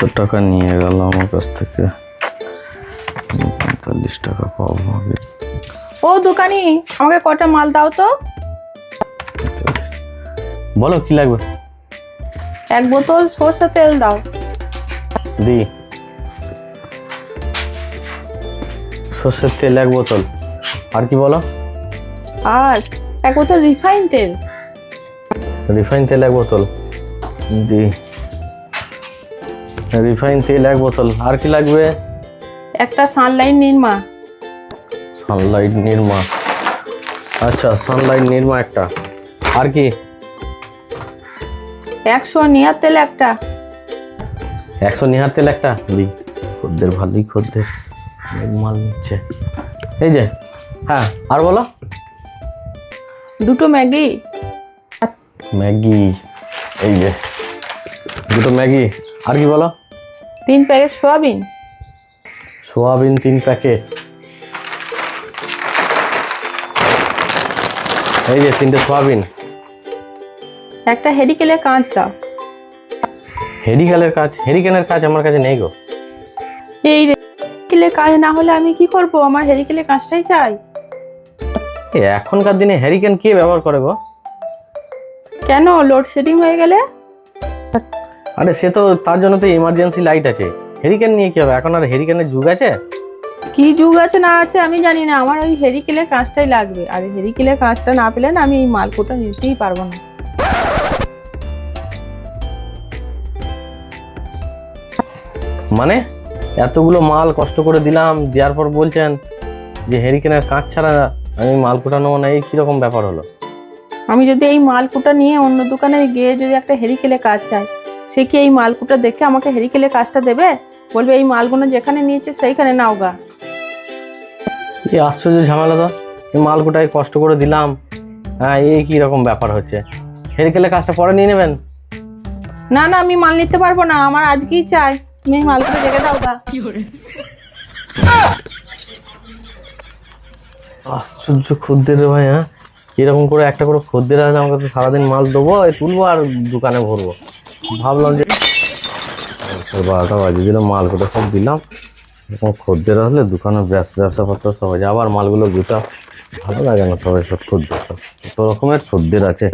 সত্তর টাকা নিয়ে গেল আমার কাছ থেকে? পঁয়তাল্লিশ টাকা পাবো আগে। ও দোকানি আমাকে কটা মাল দাও তো। বলো কি লাগবে? এক বোতল সর্ষে তেল দাও। দি। সর্ষের তেল এক বোতল। আর কি বলো? আর এক বোতল রিফাইন তেল। রিফাইন তেল এক বোতল। দি। রিফাইন তেল এক বোতল। আর কি লাগবে? একটা সানলাইট নির্মা। সানলাইট নির্মা। আচ্ছা সানলাইট নির্মা একটা। আর কি? একশো নিয়ার তেল একটা। একশো নিহার তেল একটা? খদ্দের ভালোই খদ্দের। মাল নিচ্ছে। এই যে হ্যাঁ আর বলো। দুটো ম্যাগি। ম্যাগি এই যে দুটো ম্যাগি। আর কি বলো? তিন প্যাকেট সোয়াবিন? সোয়াবিন তিন প্যাকেট। এই যে তিনটে সোয়াবিন। একটা হেরিকেলে কাঁচ দাও। হেরিকেলের কাজ হেরিকেনের কাজ আমার কাছে নেই গো। এই হেরিকেলে কাজ না হলে আমি কি করব? আমার হেরিকেলে কাঁচটাই চাই। এখনকার দিনে হ্যারিকেন কে ব্যবহার করে গো? কেন? লোডশেডিং হয়ে গেলে? আরে সে তো তার জন্য তো ইমার্জেন্সি লাইট আছে। হেরিকেন নিয়ে কি হবে? এখন আর হেরিকেনের যুগ আছে? কি যুগ আছে না আছে আমি জানি না। আমার ওই হেরিকেলের কাঁচটাই লাগবে। আর হেরিকেলের কাঁচটা না পেলে না আমি এই মালকোটা নিতেই পারব না। মানে? এতগুলো মাল কষ্ট করে দিলাম দেওয়ার পর বলছেন যে হেরিকেনের কাঁচ ছাড়া আমি মাল কোটা নেব না এই কীরকম ব্যাপার হলো? আমি যদি এই মালকুটা নিয়ে অন্য দোকানে গিয়ে যদি একটা হেরিকেলে কাজ চাই সে কি এই মালকুটা দেখে আমাকে হেরিকেলে কাজটা দেবে? বলবে এই মালগুলো যেখানে নিয়েছে সেইখানে নাও গা। এই আশ্চর্য ঝামেলা তো। এই মাল কোটায় কষ্ট করে দিলাম। হ্যাঁ এই কি রকম ব্যাপার হচ্ছে? হেরিকেলের কাজটা পরে নিয়ে নেবেন? না না আমি মাল নিতে পারব না আমার আজকেই চাই। তুমি মালকুটা রেখে দাও গা। আশ্চর্য খদ্দের ভাই হ্যাঁ? এরকম করে একটা করে খদ্দের আসলে আমাকে তো সারাদিন মাল দেবো তুলবো আর দোকানে ভরবো। ভাবলাম যে বারোটা বাজে দিলে মালগুলো সব দিলাম। এরকম খদ্দের আসলে দোকানে ব্যবসা ব্যবসাপত্র সবাই, আবার মালগুলো গুটা ভালো লাগে না সবাই সব খদ্দের সব। রকমের খদ্দের আছে।